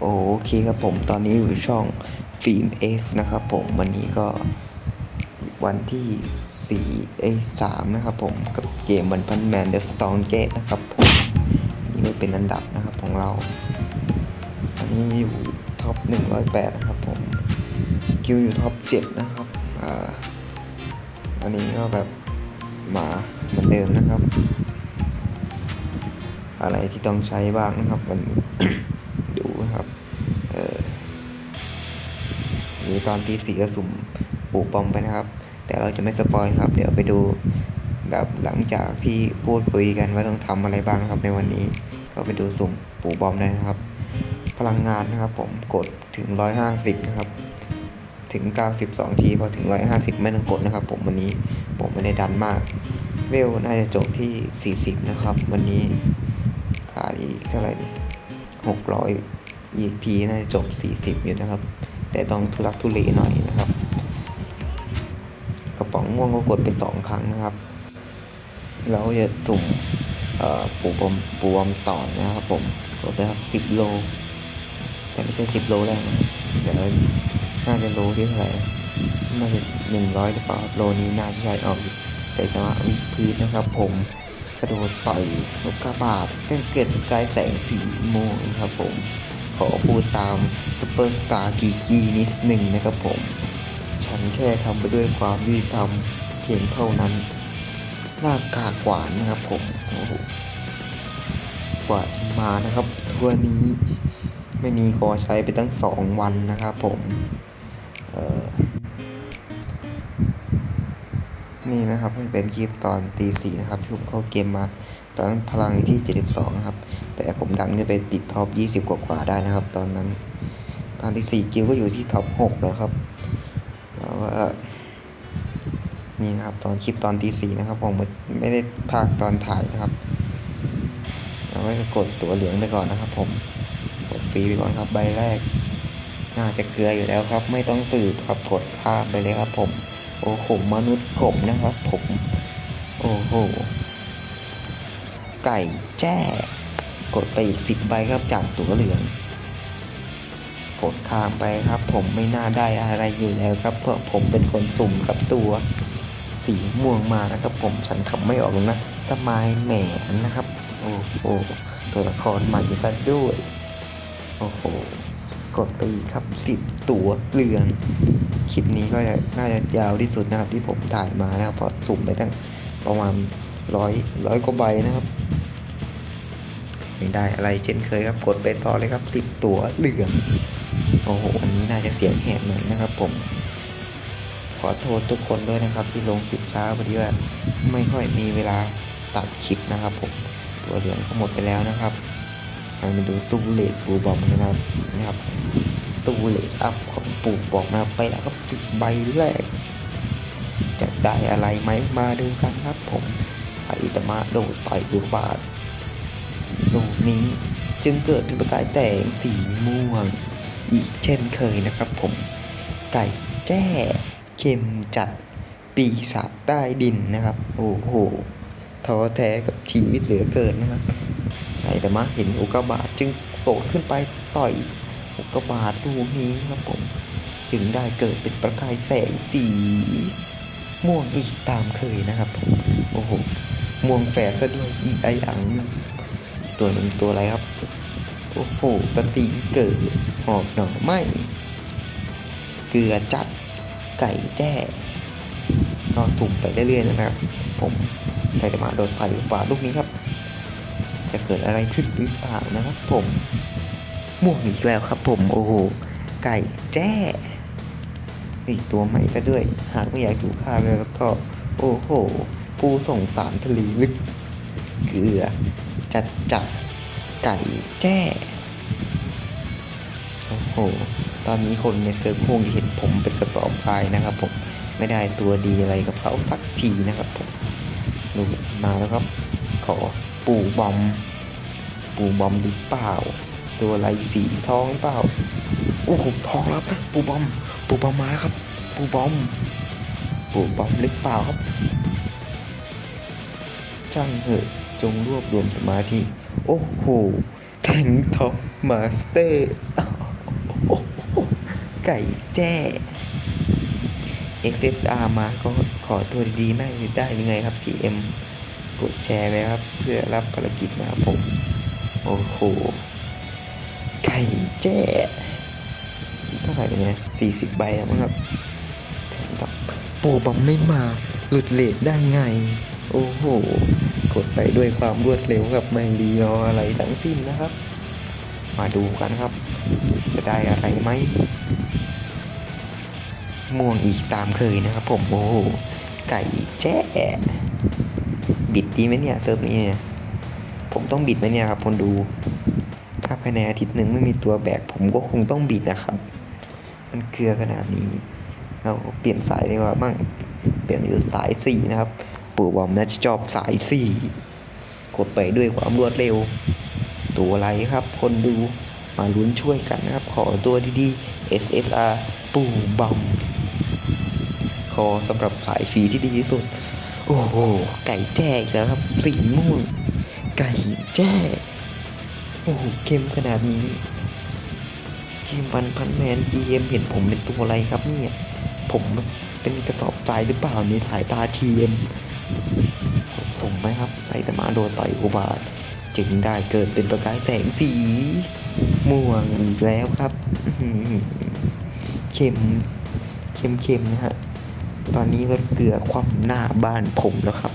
โอเคครับผมตอนนี้อยู่ช่องฟิล์ม X นะครับผมวันนี้ก็วันที่4เอ้ย3นะครับผมกับเกมวันพันแมนเดอะสตองเกตนะครับผมนี่ก็เป็นอันดับนะครับของเราอันนี้อยู่ท็อป 108 นะครับผมคิวอยู่ท็อป 7 นะครับอ่าอันนี้ก็แบบมาเหมือนเดิมนะครับ อะไรที่ต้องใช้บ้างนะครับวันนี้ นี่ตอนตีสี่ก็สุ่มปลูกปอมไปนะครับ แต่เราจะไม่สปอยครับ เดี๋ยวไปดูแบบหลังจากที่พูดคุยกันว่าต้องทำอะไรบ้างครับในวันนี้ ก็ไปดูสุ่มปลูกบอมได้นะครับ พลังงานนะครับ ผมกดถึง 150นะครับถึง 92 ทีพอถึง 150 ไม่ต้องกดนะครับ ผมวันนี้ผมไม่ได้ดันมาก เวลน่าจะจบที่ 40 นะครับ วันนี้ขาดอีกเท่าไหร่หกร้อย EP น่าจะจบ 40 อยู่นะครับ แต่ต้องทุลักทุเลหน่อยนะครับ กระป๋องม่วงก็กดไป2ครั้งนะครับ แล้วจะสุ่มปูบอมปูบอมต่อนะครับผมกดไปครับ10โล แต่ไม่ใช่10โลแรกนะเดี๋ยวน่าจะโลที่เท่าไหร่นะน่าจะ100หรือเปล่าโลนี้น่าจะใช่เอาแต่จังหวะวิพื้นนะครับ ผมกระโดดต่อยลูกกระบาดเต้นเกิดกายแสงสีม่วงครับผม ขอพูดตามซูเปอร์สตาร์กีกีนิดหนึ่งนะครับผม ฉันแค่ทำไปด้วยความยุติธรรมเพียงเท่านั้นหน้ากากหวานนะครับผมโอ้โหกว่าจะมานะครับทัวนี้ไม่มีขอใช้ไปตั้งสองวันนะครับผมเออนี่นะครับเป็นคลิปตอนตีสี่นะครับที่ผมเข้าเกมมาตอนพลังอยู่ที่ 72 นะครับ แต่ผมดันขึ้นไปติดท็อป 20 กว่าๆได้นะครับ ตอนนั้น ตอนที่ 4 กิลก็อยู่ที่ท็อป 6 แล้วครับแล้วก็นี่นะครับตอนคลิปตอนที่4นะครับผมไม่ได้พากตอนถ่ายนะครับเราก็จะกดตัวเหลืองไปก่อนนะครับ ผมกดฟรีไปก่อนครับใบแรกน่าจะเกลืออยู่แล้วครับ ไม่ต้องสืบครับกดข้ามไปเลยครับ ผม โอ้โหมนุษย์กบนะครับ ผม โอ้โหไก่แจ้ กดไปอีกสิบใบครับจากตัวเหลืองกดข้ามไปครับ ผมไม่น่าได้อะไรอยู่แล้วครับ เพราะผมเป็นคนสุ่มกับตัวสีม่วงมานะครับ ผมฉันขับไม่ออกนะ สมายแหมนนะครับ โอ้โหตัวละครใหม่ซะด้วย โอ้โหกดไปครับสิบตัวเหลืองคลิปนี้ก็น่าจะยาวที่สุดนะครับที่ผมถ่ายมานะครับเพราะสุ่มไปตั้งประมาณร้อยร้อยกว่าใบนะครับ ไม่ได้อะไรเช่นเคยครับกดไปต่อเลยครับสิบตัวเหลืองโอ้โหอันนี้น่าจะเสียงแหบหน่อยนะครับ ผม ขอโทษทุกคนด้วยนะครับ ที่ลงคลิปช้าพอดีว่าไม่ค่อยมีเวลาตัดคลิปนะครับ ผมตัวเหลืองก็หมดไปแล้วนะครับเรามาดูตู้เลดปูบอมนะครับนะครับตู้เลดอัพของปูบอมนะครับไปแล้วครับสิบใบแรกจะได้อะไรไหมมาดูกันครับ ผมไซตมะโดดต่อยลูบาท นี้ จึงเกิดเป็นประกายแสงสีม่วง อีกเช่นเคยนะครับผม ไก่แจ้เค็มจัดปีศาจใต้ดินนะครับ โอ้โหท้อแท้กับชีวิตเหลือเกินนะครับไก่แต่มาเห็นอุกกาบาตจึงโตขึ้นไปต่อยอุกกาบาตลูกนี้ครับผม จึงได้เกิดเป็นประกายแสงสีม่วงอีกตามเคยนะครับผมโอ้โหม่วงแฝดซะด้วยอีไออัง ตัวหนึ่งตัวอะไรครับ โอ้โหสติงเกิดหอบหน่อไหมเกลือจัดไก่แจ้ก็สุ่มไปเรื่อยๆนะครับ ผมใส่ตมาโดนไต่กว่าลูกนี้ครับ จะเกิดอะไรขึ้นหรือเปล่านะครับ ผมม่วงอีกแล้วครับผมโอ้โหไก่แจ้อีกตัวใหม่ซะด้วย หากไม่อยากถูกฆ่าแล้วก็ โอ้โห ผู้ส่งสารทะเลลึก เกลือ จัดจัดไก่แจ้โอ้โห ตอนนี้คนในเซิร์ฟคงเห็นผมเป็นกระสอบทรายนะครับผม ไม่ได้ตัวดีอะไรกับเขาสักทีนะครับผมดูมาแล้วครับ ขอปูบอม ปูบอมหรือเปล่า ตัวอะไรสีทองหรือเปล่า โอ้โหทองแล้วปูบอม ปูบอมมาแล้วครับ ปูบอม ปูบอมหรือเปล่าครับช่างเหอะ จงรวบรวมสมาธิ โอ้โหแทงท็อปมาสเตอร์โอ้โหไก่แจ้ XSR มาก็ขอตัวดีๆไม่ได้หรือไงครับ GM กดแชร์ไว้ครับ เพื่อรับภารกิจนะครับผม โอ้โห ไก่แจ้เท่าไหร่เนี่ยสี่สิบใบแล้วมั้งครับปูบอมไม่มา หลุดเลทได้ไง โอ้โห กดไปด้วยความรวดเร็วครับไม่รีรออะไรทั้งสิ้นนะครับ มาดูกันครับ จะได้อะไรไหมม่วงอีกตามเคยนะครับ ผมโอ้โหไก่แจ้บิดดีไหมเนี่ยเซิร์ฟนี่ผมต้องบิดไหมเนี่ยครับคนดู ถ้าภายในอาทิตย์หนึ่งไม่มีตัวแบก ผมก็คงต้องบิดนะครับ มันเกลือขนาดนี้เราเปลี่ยนสายดีกว่ามั่งเปลี่ยนอยู่สายสี่นะครับ ปู่บอมน่าจะชอบสายสี่กดไปด้วยความรวดเร็ว ตัวอะไรครับ คนดูมาลุ้นช่วยกันนะครับ ขอตัวดีๆ SSR ปู่บอมขอสำหรับสายฟรีที่ดีที่สุด โอ้โห ไก่แจ้อีกแล้วครับ สีม่วง ไก่แจ้ โอ้โหเข้มขนาดนี้เกมพันพันแมน GM เห็นผมเป็นตัวอะไรครับเนี่ย ผมเป็นกระสอบทรายหรือเปล่าในสายตา GM ผม ส่งไหมครับไซตามะโดนต่อยอุบาทจึงได้เกิดเป็นประกายแสงสีม่วงอีกแล้วครับเข้มเข้มเข้มนะฮะ ตอนนี้ก็เกลือคว่ำหน้าบ้านผมแล้วครับ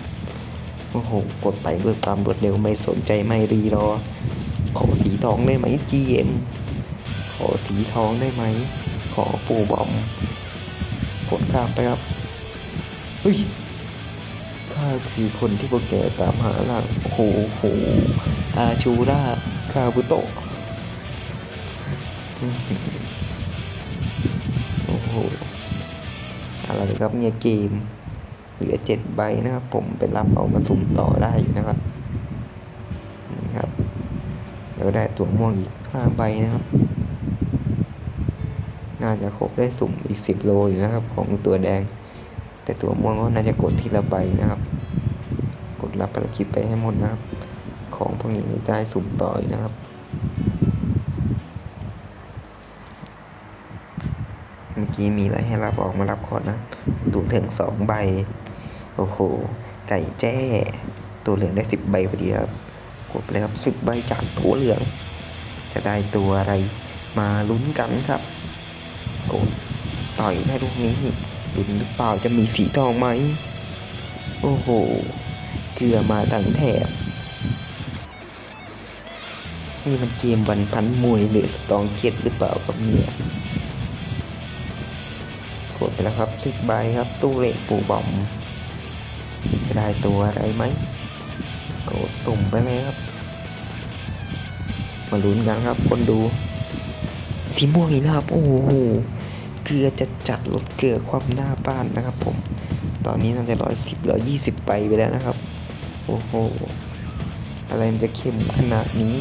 โอ้โห กดไปด้วยความรวดเร็วไม่สนใจไม่รีรอ ขอสีทองได้ไหม GM ขอสีทองได้ไหม ขอปูบอมกดข้ามไปครับเฮ้ย ข้าคือคนที่พวกแกตามหาล่าโอ้โหโหอาชูราคาบุโตะโอ้โห อะไรครับเนี่ยเกม เหลือเจ็ดใบนะครับ ผมไปรับเอามาสุ่มต่อได้นะครับนี่ครับแล้วได้ตัวม่วงอีกห้าใบนะครับ น่าจะครบได้สุ่มอีกสิบโลอยู่นะครับ ของตัวแดงแต่ตัวม่วงก็น่าจะกดทีละใบนะครับ รับภารกิจไปให้หมดนะครับ ของพวกนี้ได้สุ่มต่ออีกนะครับเมื่อกี้มีอะไรให้รับออกมารับก่อนนะตัวเหลืองสองใบ โอ้โห ไก่แจ้ตัวเหลืองได้สิบใบพอดีครับกดเลยครับสิบใบจากตัวเหลือง จะได้ตัวอะไรมาลุ้นกันครับกดต่อยได้ลูกนี้ลุ้นหรือเปล่าจะมีสีทองไหม โอ้โห ลือมาตั้งแถบนี่มันเกมวันพันมวยหรือสตองเก็ตหรือเปล่าครับเนี่ยกดไปแล้วครับสิบใบครับตู้เลขปูบอมจะได้ตัวอะไรไหมกดสุ่มไปเลยครับ มาลุ้นกันครับคนดู สีม่วงอีกนะครับ โอ้โหเกลือจะจัดลดเกลือความหน้าบ้านนะครับผม ตอนนี้น่าจะร้อยสิบร้อยยี่สิบไปไปแล้วนะครับ โอ้โห อะไรมันจะเข้มขนาดนี้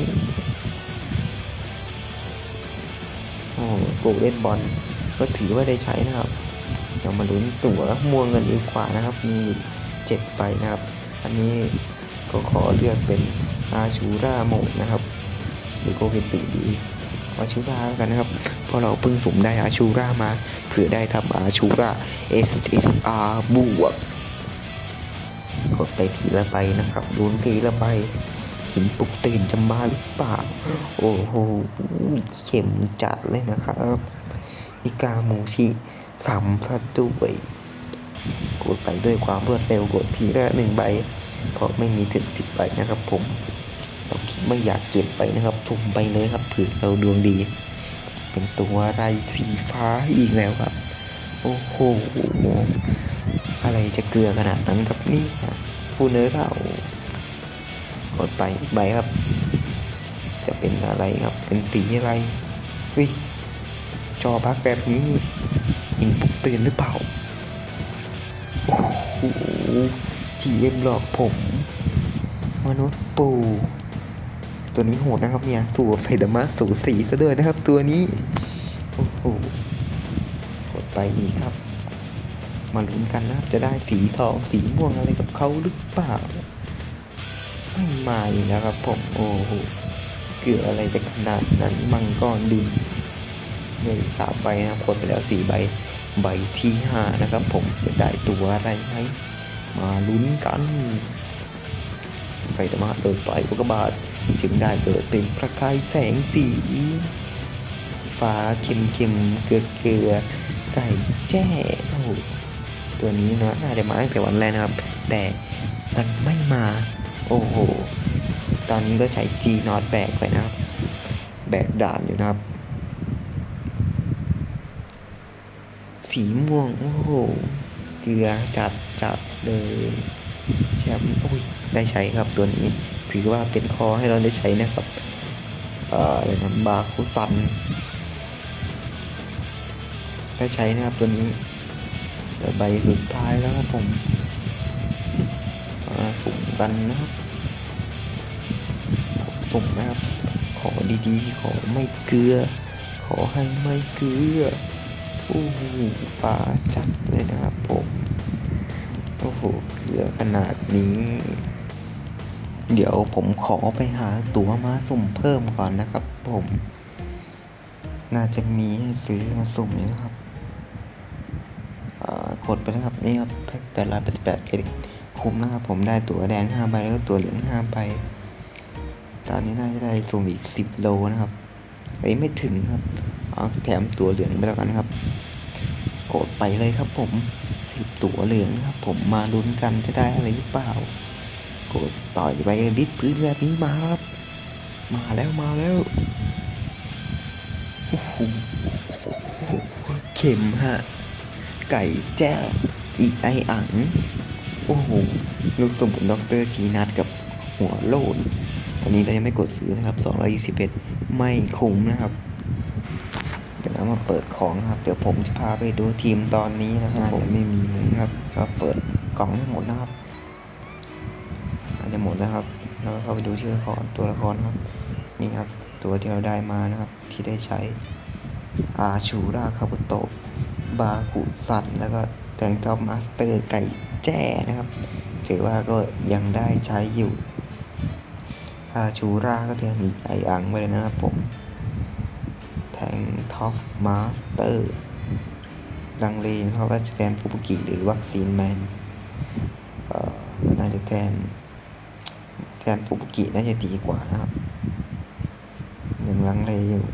โอ้โกเล่นบอลก็ถือว่าได้ใช้นะครับเรามาลุ้นตั๋วม่วเงินดีกว่านะครับ มีเจ็ดใบนะครับ อันนี้ก็ขอเลือกเป็นอาชูราโมนะครับหรือโกเป็นสีดีอาชูราแล้วกันนะครับ เพราะเราเพิ่งสุ่มได้อาชูรามาเผื่อได้ทำอาชูรา SSR บวก กดไปทีละใบนะครับลุ้นทีละใบหินปลุกตื่นจะมาหรือเปล่า โอ้โหเข็มจัดเลยนะครับนิกาโมชิสัมผัสด้วยกดไปด้วยความรวดเร็วกดทีละหนึ่งใบ เพราะไม่มีถึงสิบใบนะครับผมเราคิดไม่อยากเก็บไปนะครับสุ่มไปเลยครับเผื่อเราดวงดี เป็นตัวอะไรสีฟ้าอีกแล้วครับ โอ้โห อะไรจะเกลือขนาดนั้นครับนี่ฟูเนอร์เรากดไปอีกใบครับ จะเป็นอะไรครับ เป็นสีอะไรเฮ้ยจอพักแบบนี้หินปุกตื่นหรือเปล่าโอ้โห GM หลอกผมมนุษย์ปู ตัวนี้โหดนะครับเนี่ย สูบไซดามะสูสีซะด้วยนะครับ ตัวนี้ โอ้โห กดไปอีกครับ มาลุ้นกันนะครับจะได้สีทองสีม่วงอะไรกับเขาหรือเปล่า ไม่มาอีกนะครับผมโอ้โหเกืออะไรจะขนาดนั้นมังกรดินเหลืออีกสามใบนะครับกดไปแล้วสี่ใบใบที่ห้านะครับผมจะได้ตัวอะไรไหมมาลุ้นกันไซตามะโดนต่อยอุกกาบาตจึงได้เกิดเป็นประกายแสงสีฟ้าเค็มเค็มๆเกลือเกลือๆไก่แจ้โอ้ ตัวนี้นะน่าจะมาตั้งแต่วันแรกนะครับ แต่มันไม่มา โอ้โห ตอนนี้ก็ใช้จีนอตแบกไปนะครับ แบกด่านอยู่นะครับ สีม่วง โอ้โห เกลือจัดจัดเลยแชมป์อุ้ย ได้ใช้ครับตัวนี้ ถือว่าเป็นคอให้เราได้ใช้นะครับ เอ่ออะไรนะบาคุซัน ได้ใช้นะครับตัวนี้ ใบสุดท้ายแล้วครับผมสุ่มกันนะครับสุ่มนะครับ ขอดีๆ ขอไม่เกลือ ขอให้ไม่เกลือโอ้โหฟ้าจัดเลยนะครับผมโอ้โหเกลือขนาดนี้ เดี๋ยวผมขอไปหาตั๋วมาสุ่มเพิ่มก่อนนะครับ ผม น่าจะมีให้ซื้อมาสุ่มอยู่นะครับ กดไปนะครับนี่ครับแพ็คแปดร้อยแปดสิบแปดเครดิตคุ้มนะครับผมได้ตั๋วแดงห้าใบแล้วก็ตั๋วเหลืองห้าใบตอนนี้น่าจะได้สุ่มอีกสิบโลนะครับเอ้ยไม่ถึงครับเอาแถมตั๋วเหลืองไปแล้วกันนะครับกดไปเลยครับผมสิบตั๋วเหลืองนะครับผมมาลุ้นกันจะได้อะไรหรือเปล่ากดต่อยไปบิดพื้นแบบนี้มาครับ มาแล้วมาแล้วโอ้โหเข็มฮะ ไก่แจ้อีกไออัง โอ้โห ลูกสมุนด็อกเตอร์จีนัดกับหัวโลด ตอนนี้เรายังไม่กดซื้อนะครับ 221 ไม่คุ้มนะครับ เดี๋ยวเรามาเปิดของนะครับ เดี๋ยวผมจะพาไปดูทีมตอนนี้นะครับผมไม่มีเลยนะครับ ก็เปิดกล่องให้หมดนะครับอาจจะหมดแล้วครับ แล้วก็เข้าไปดูที่ละครตัวละครครับ นี่ครับ ตัวที่เราได้มานะครับ ที่ได้ใช้อาชูราคาบุโตะ บาคุสันแล้วก็แตงท็อปมาสเตอร์ไก่แจ้นะครับถือว่าก็ยังได้ใช้อยู่อาชูราก็จะมีไออังไว้เลยนะครับผม แทงท็อปมาสเตอร์ลังเลเพราะว่าจะแทนฟูบุกิหรือวัคซีนแมนเอ่อก็น่าจะแทนแทนฟูบุกิน่าจะดีกว่านะครับยังลังเลอยู่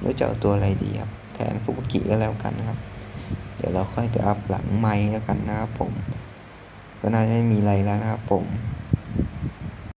แล้วจะเอาตัวอะไรดีครับ แทนฟุบุกิก็แล้วกันนะครับ เดี๋ยวเราค่อยไปอัพหลังไม้แล้วกันนะครับผม ก็น่าจะไม่มีอะไรแล้วนะครับผม